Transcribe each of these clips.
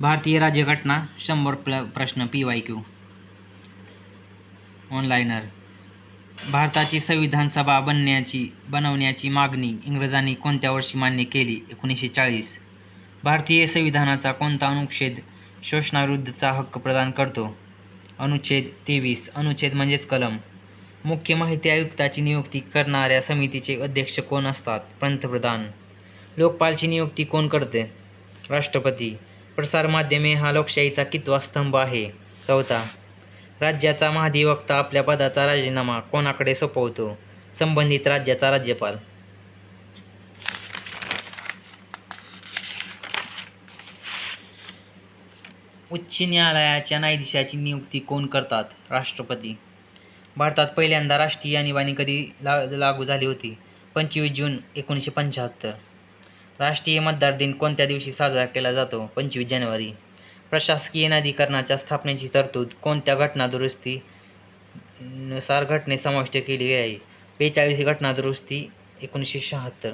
भारतीय राज्यघटना शंभर प्ल प्रश्न पी वाय क्यू ऑनलायनर भारताची संविधान सभा बनण्याची बनवण्याची मागणी इंग्रजांनी कोणत्या वर्षी मान्य केली? एकोणीसशे चाळीस. भारतीय संविधानाचा कोणता अनुच्छेद शोषणाविरुद्धचा हक्क प्रदान करतो? अनुच्छेद तेवीस. अनुच्छेद म्हणजेच कलम. मुख्य माहिती आयुक्ताची नियुक्ती करणाऱ्या समितीचे अध्यक्ष कोण असतात? पंतप्रधान. लोकपालची नियुक्ती कोण करते? राष्ट्रपती. प्रसारमाध्यमे हा लोकशाहीचा कितवा स्तंभ आहे? चौथा. राज्याचा महाधिवक्ता आपल्या पदाचा राजीनामा कोणाकडे सोपवतो? संबंधित राज्याचा राज्यपाल. उच्च न्यायालयाच्या न्यायाधीशाची नियुक्ती कोण करतात? राष्ट्रपती. भारतात पहिल्यांदा राष्ट्रीय आणीबाणी कधी ला लागू झाली होती? पंचवीस जून एकोणीसशे पंच्याहत्तर. राष्ट्रीय मतदार दिन कोणत्या दिवशी साजरा केला जातो? पंचवीस जानेवारी. प्रशासकीय न्यायाधिकरणाच्या स्थापनेची तरतूद कोणत्या घटनादुरुस्ती नुसार घटने समाविष्ट केली आहे? बेचाळीस घटनादुरुस्ती एकोणीसशे शहात्तर.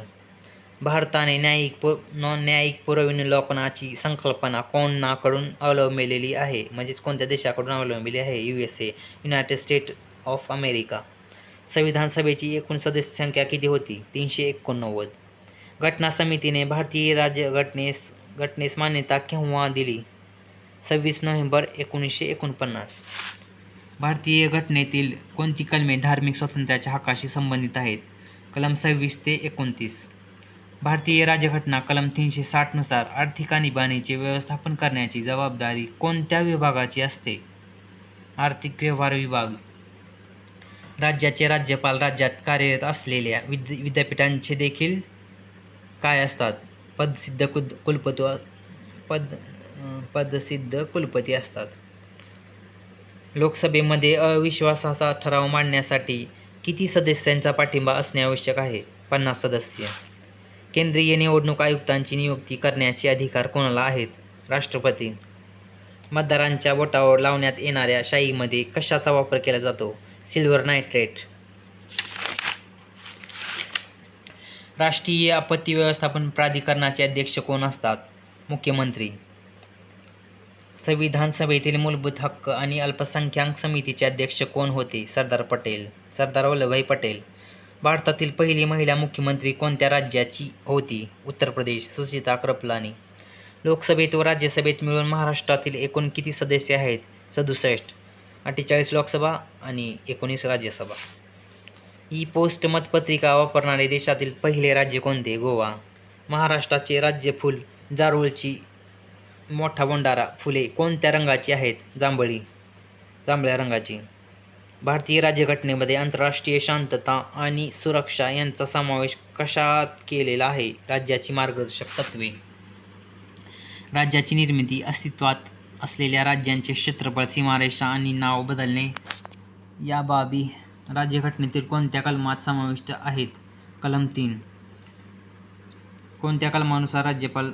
भारताने न्यायिक पु नॉन न्यायिक पुरविलोकनाची संकल्पना कोणाकडून अवलंबिलेली आहे? म्हणजेच कोणत्या देशाकडून अवलंबिली आहे? U S A united state of America संविधान सभेची एकूण सदस्य संख्या किती होती? तीनशे एकोणनव्वद. घटना समितीने भारतीय राज्यघटनेस घटनेस मान्यता केव्हा दिली? सव्वीस नोव्हेंबर एकोणीसशे एकोणपन्नास. भारतीय घटनेतील कोणती कलमे धार्मिक स्वातंत्र्याच्या हक्काशी संबंधित आहेत? कलम सव्वीस ते एकोणतीस. भारतीय राज्यघटना कलम तीनशे साठनुसार आर्थिक आणीबाणीचे व्यवस्थापन करण्याची जबाबदारी कोणत्या विभागाची असते? आर्थिक व्यवहार विभाग. राज्याचे राज्यपाल राज्यात कार्यरत असलेल्या विद विद्यापीठांचे देखील काय असतात? पदसिद्ध कुद कुलपतू पद पदसिद्ध कुलपती असतात. लोकसभेमध्ये अविश्वासाचा ठराव मांडण्यासाठी किती सदस्यांचा पाठिंबा असणे आवश्यक आहे? पन्नास सदस्य. केंद्रीय निवडणूक आयुक्तांची नियुक्ती करण्याचे अधिकार कोणाला आहेत? राष्ट्रपती. मतदारांच्या बोटावर लावण्यात येणाऱ्या शाईमध्ये कशाचा वापर केला जातो? Silver nitrate. राष्ट्रीय आपत्ती व्यवस्थापन प्राधिकरणाचे अध्यक्ष कोण असतात? मुख्यमंत्री. संविधान सभेतील मूलभूत हक्क आणि अल्पसंख्याक समितीचे अध्यक्ष कोण होते? सरदार पटेल. सरदार वल्लभभाई पटेल. भारतातील पहिली महिला मुख्यमंत्री कोणत्या राज्याची होती? उत्तर प्रदेश. सुचिता कृपलानी लोकसभेत व राज्यसभेत मिळून महाराष्ट्रातील एकूण किती सदस्य आहेत? सदुसष्ट. अठ्ठेचाळीस लोकसभा आणि एकोणीस राज्यसभा. ई पोस्ट मतपत्रिका वापरणारे देशातील पहिले राज्य कोणते? गोवा. महाराष्ट्राचे राज्यफूल जारुळची मोठा भंडारा फुले कोणत्या रंगाची आहेत? जांभळी. जांभळ्या रंगाची. भारतीय राज्यघटनेमध्ये आंतरराष्ट्रीय शांतता आणि सुरक्षा यांचा समावेश कशात केलेला आहे? राज्याची मार्गदर्शक तत्त्वे राज्याची निर्मिती अस्तित्वात असलेल्या राज्यांचे क्षेत्रफळ सीमारेषा आणि नाव बदलणे. या बाबी राज्यघटनेतील कोणत्या कलमात समाविष्ट आहेत? कलम तीन. कोणत्या कलमानुसार राज्यपाल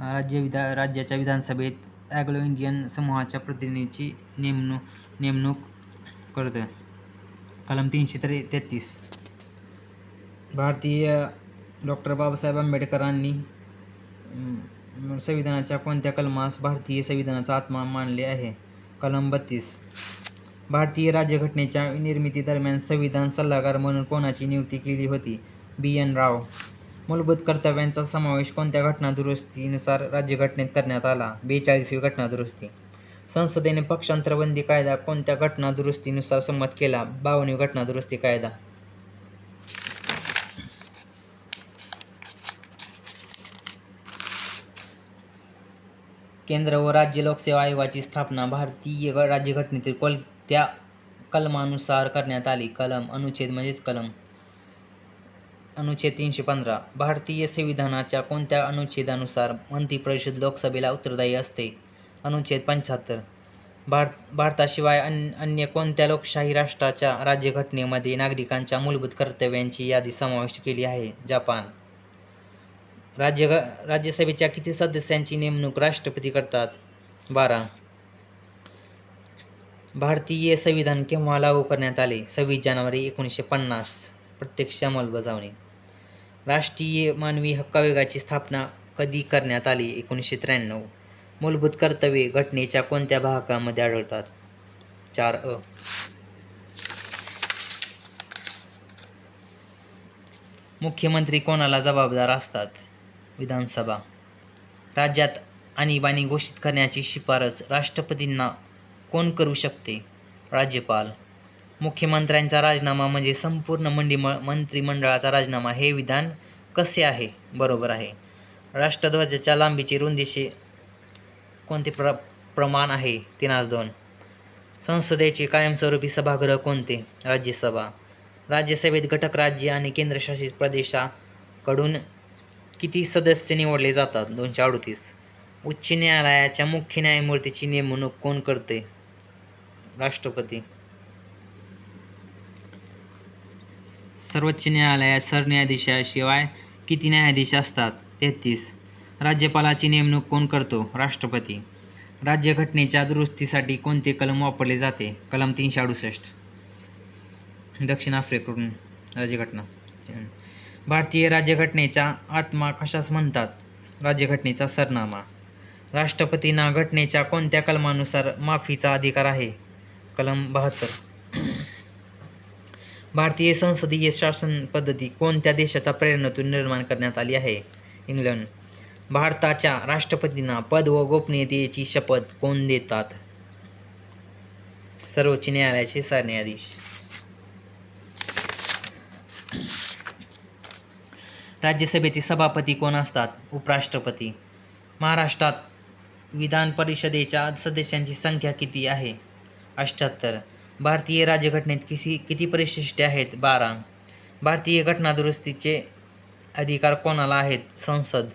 राज्य विधा राज्याच्या विधानसभेत ॲग्लो इंडियन समूहाच्या प्रतिनिधीची नेमणूक नेमणूक करतं कलम तीनशे त्रे तेहतीस. भारतीय डॉक्टर बाबासाहेब आंबेडकरांनी संविधानाच्या कोणत्या कलमास भारतीय संविधानाचा आत्मा मानले आहे? कलम बत्तीस. भारतीय राज्यघटनेच्या निर्मितीदरम्यान संविधान सल्लागार म्हणून कोणाची नियुक्ती केली होती? बी. एन. राव. मूलभूत कर्तव्यांचा समावेश कोणत्या घटनादुरुस्तीनुसार राज्यघटनेत करण्यात आला? बेचाळीसवी घटनादुरुस्ती. संसदेने पक्षांतरबंदी कायदा कोणत्या घटनादुरुस्तीनुसार संमत केला? बावनवी घटनादुरुस्ती कायदा. केंद्र व राज्य लोकसेवा आयोगाची स्थापना भारतीय ग- राज्यघटनेतील त्या कलमानुसार करण्यात आली. कलम अनुच्छेद म्हणजेच कलम अनुच्छेद तीनशे पंधरा. भारतीय संविधानाच्या कोणत्या अनुच्छेदानुसार मंत्रिपरिषद लोकसभेला उत्तरदायी असते? अनुच्छेद पंच्याहत्तर. भारत भारताशिवाय अन अन्य कोणत्या लोकशाही राष्ट्राच्या राज्यघटनेमध्ये नागरिकांच्या मूलभूत कर्तव्यांची यादी समाविष्ट केली आहे? जपान. राज्य राज्यसभेच्या किती सदस्यांची नेमणूक राष्ट्रपती करतात? बारा. भारतीय संविधान केव्हा लागू करण्यात आले. सव्वीस जानेवारी एकोणीसशे पन्नास. प्रत्यक्ष अंमलबजावणी. राष्ट्रीय मानवी हक्क आयोगाची स्थापना कधी करण्यात आली? एकोणीसशे त्र्याण्णव. मूलभूत कर्तव्ये घटनेच्या कोणत्या भागामध्ये आढळतात? चार अ. मुख्यमंत्री कोणाला जबाबदार असतात? विधानसभा. राज्यात आणीबाणी घोषित करण्याची शिफारस राष्ट्रपतींना कोण करू शकते? राज्यपाल. मुख्यमंत्र्यांचा राजीनामा म्हणजे संपूर्ण मंडिम मंत्रिमंडळाचा राजीनामा हे विधान कसे आहे? बरोबर आहे. राष्ट्रध्वजाच्या लांबीची रुंदीचे कोणते प्र प्रमाण आहे? तीन आज दोन. संसदेचे कायमस्वरूपी सभागृह कोणते? राज्यसभा. राज्यसभेत घटक राज्य आणि केंद्रशासित प्रदेशाकडून किती सदस्य निवडले जातात? दोनशे अडतीस. उच्च न्यायालयाच्या मुख्य न्यायमूर्तीची नेमणूक कोण करते? राष्ट्रपती. सर्वोच्च न्यायालयात सरन्यायाधीशाशिवाय किती न्यायाधीश असतात? तेहतीस. राज्यपालाची नेमणूक कोण करतो? राष्ट्रपती. राज्यघटनेच्या दुरुस्तीसाठी कोणते कलम वापरले जाते? कलम तीनशे अडुसष्ट. दक्षिण आफ्रिकेकडून राज्यघटना. भारतीय राज्यघटनेचा आत्मा कशास म्हणतात? राज्यघटनेचा सरनामा. राष्ट्रपतींना घटनेच्या कोणत्या कलमानुसार माफीचा अधिकार आहे? कलम बहात्तर. भारतीय संसदीय शासन पद्धती कोणत्या देशाच्या प्रेरणेतून निर्माण करण्यात आली आहे? इंग्लंड. भारताच्या राष्ट्रपतींना पद व गोपनीयतेची शपथ कोण देतात? सर्वोच्च न्यायालयाचे सरन्यायाधीश. राज्यसभेचे सभापती कोण असतात? उपराष्ट्रपती. महाराष्ट्रात विधान परिषदेच्या सदस्यांची संख्या किती आहे? अष्ट्याहत्तर भारतीय राज्यघटनेत किसी किती परिशिष्टे आहेत? बारा. भारतीय घटनादुरुस्तीचे अधिकार कोणाला आहेत? संसद.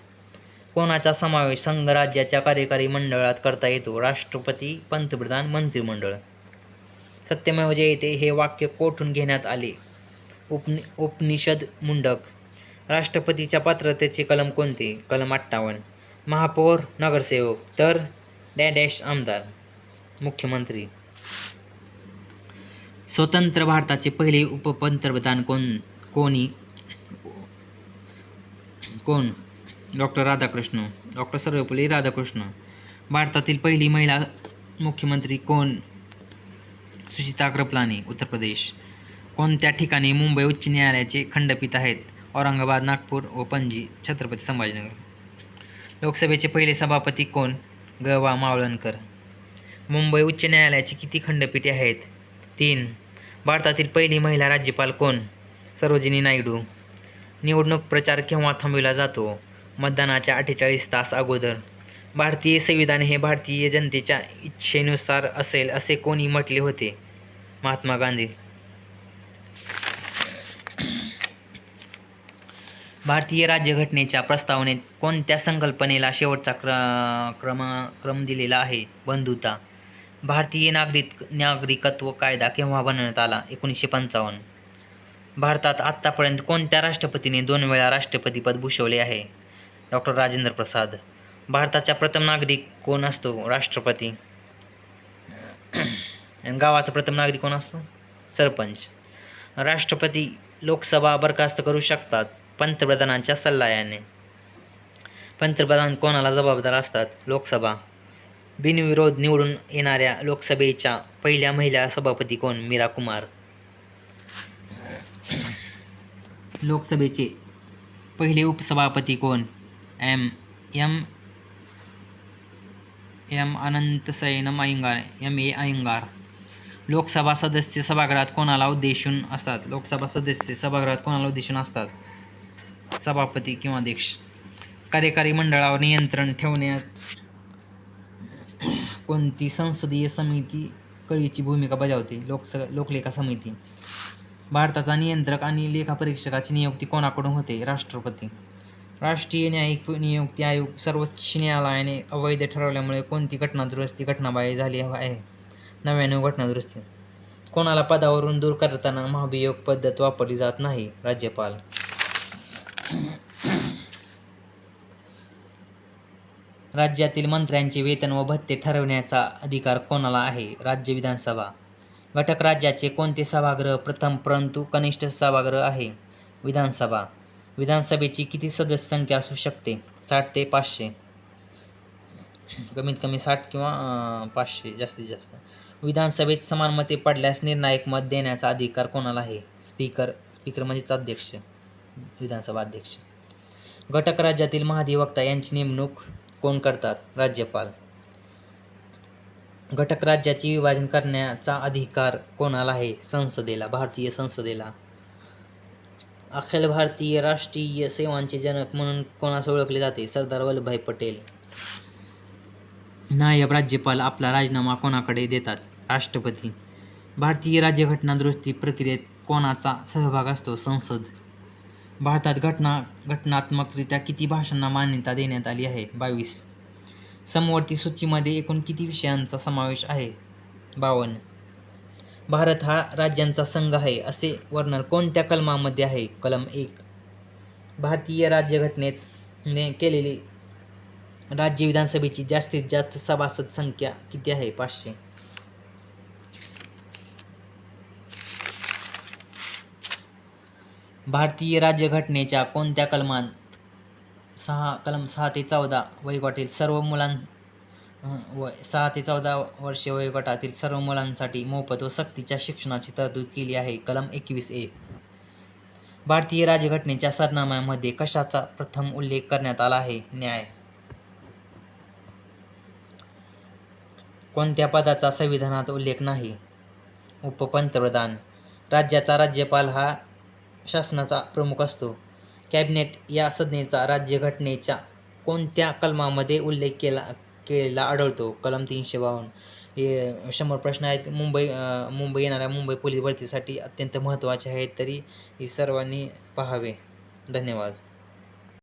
कोणाचा समावेश संघराज्याच्या कार्यकारी मंडळात करता येतो? राष्ट्रपती पंतप्रधान मंत्रिमंडळ. सत्यमेव जयते हे वाक्य कोठून घेण्यात आले? उपनि उपनिषद मुंडक. राष्ट्रपतीच्या पात्रतेचे कलम कोणते? कलम अठ्ठावन्न. महापौर नगरसेवक. तर डॅडॅश आमदार. मुख्यमंत्री. स्वतंत्र भारताचे पहिले उपपंतप्रधान कोण कोणी? कोण? डॉक्टर राधाकृष्ण. डॉक्टर सर्वपल्ली राधाकृष्ण. भारतातील पहिली महिला मुख्यमंत्री कोण? सुचिता कृपलानी उत्तर प्रदेश. कोणत्या ठिकाणी मुंबई उच्च न्यायालयाचे खंडपीठ आहेत? औरंगाबाद नागपूर व पणजी छत्रपती संभाजीनगर. लोकसभेचे पहिले सभापती कोण? ग. वा. मावळणकर. मुंबई उच्च न्यायालयाची किती खंडपीठे आहेत? तीन. भारतातील पहिली महिला राज्यपाल कोण? सरोजिनी नायडू. निवडणूक प्रचार केव्हा थांबविला जातो? मतदानाच्या अठ्ठेचाळीस तास अगोदर. भारतीय संविधान हे भारतीय जनतेच्या इच्छेनुसार असेल असे कोणी म्हटले होते? महात्मा गांधी. भारतीय राज्यघटनेच्या प्रस्तावनेत कोणत्या संकल्पनेला शेवटचा क्र क्रम क्रम दिलेला आहे? बंधुता. भारतीय नागरिक नागरिकत्व कायदा केव्हा बनवण्यात आला? एकोणीसशे पंचावन्न. भारतात आत्तापर्यंत कोणत्या राष्ट्रपतीने दोन वेळा राष्ट्रपतीपद भूषवले आहे? डॉक्टर राजेंद्र प्रसाद. भारताचा प्रथम नागरिक कोण असतो? राष्ट्रपती. गावाचा प्रथम नागरिक कोण असतो? सरपंच. राष्ट्रपती लोकसभा बरखास्त करू शकतात पंतप्रधानांच्या सल्ल्याने. पंतप्रधान कोणाला जबाबदार असतात? लोकसभा. बिनविरोध निवडून येणाऱ्या लोकसभेच्या पहिल्या महिला सभापती कोण? मीरा कुमार. लोकसभेचे पहिले उपसभापती कोण? M. M. M. Ananthasayanam Ayyangar M. A. Ayyangar Lok Sabha सदस्य सभागृहात कोणाला उद्देशून असतात? लोकसभा सदस्य सभागृहात कोणाला उद्देशून असतात? सभापती किंवा अध्यक्ष. कार्यकारी मंडळावर नियंत्रण ठेवण्यात कोणती संसदीय समिती कळीची भूमिका बजावते? लोकस लोकलेखा समिती. भारताचा नियंत्रक आणि लेखापरीक्षकाची नियुक्ती कोणाकडून होते? राष्ट्रपती. राष्ट्रीय न्यायिक नियुक्ती आयोग सर्वोच्च न्यायालयाने अवैध ठरवल्यामुळे कोणती घटनादुरुस्ती घटनाबाह्य झाली आहे? नव्याण्णव घटनादुरुस्ती. कोणाला पदावरून दूर करताना महाभियोग पद्धत वापरली जात नाही? राज्यपाल राज्यातील मंत्र्यांचे वेतन व भत्ते ठरवण्याचा अधिकार कोणाला आहे? राज्य विधानसभा. घटक राज्याचे कोणते सभागृह प्रथम परंतु कनिष्ठ सभागृह आहे? विधानसभा. विधानसभेची किती सदस्य संख्या असू शकते? साठ ते पाचशे. कमीत कमी साठ किंवा पाचशे जास्तीत जास्त. विधानसभेत समान मते पडल्यास निर्णायक मत देण्याचा अधिकार कोणाला आहे? स्पीकर स्पीकर म्हणजेच अध्यक्ष. विधानसभा अध्यक्ष. घटक राज्यातील महाधिवक्ता यांची नेमणूक कोण करतात? राज्यपाल. घटक राज्याचे विभाजन करण्याचा अधिकार कोणाला आहे? संसदेला भारतीय संसदेला. अखिल भारतीय राष्ट्रीय सेवांचे जनक म्हणून कोणास ओळखले जाते? सरदार वल्लभभाई पटेल. नायब राज्यपाल आपला राजीनामा कोणाकडे देतात? राष्ट्रपती. भारतीय राज्यघटना दुरुस्ती प्रक्रियेत कोणाचा सहभाग असतो? संसद. भारतात घटना घटनात्मकरित्या किती भाषांना मान्यता देण्यात आली आहे? बावीस. समवर्ती सूचीमध्ये एकूण किती विषयांचा समावेश आहे? बावन्न. भारत हा राज्यांचा संघ आहे असे वर्णन कोणत्या कलमामध्ये आहे? कलम एक. भारतीय राज्यघटनेत ने केलेली राज्य विधानसभेची जास्तीत जास्त सभासद संख्या किती आहे? पाचशे. भारतीय राज्यघटनेच्या कोणत्या कलमात सहा कलम सहा ते चौदा वयोगटातील सर्व मुलां व सहा ते चौदा वर्षे वयोगटातील सर्व मुलांसाठी मोफत व सक्तीच्या शिक्षणाची तरतूद केली आहे. कलम एकवीस ए. भारतीय राज्यघटनेच्या सरनाम्यामध्ये कशाचा प्रथम उल्लेख करण्यात आला आहे? न्याय. कोणत्या पदाचा संविधानात उल्लेख नाही? उपपंतप्रधान. राज्याचा राज्यपाल हा शासनाचा प्रमुख असतो. कॅबिनेट या संज्ञेचा राज्यघटनेच्या कोणत्या कलमामध्ये उल्लेख केला केलेला आढळतो? कलम तीनशे बावन्न. हे शंभर प्रश्न आहेत. मुंबई मुंबई येणाऱ्या मुंबई पोलीस भरतीसाठी अत्यंत महत्त्वाचे आहेत तरी ही सर्वांनी पाहावे. धन्यवाद.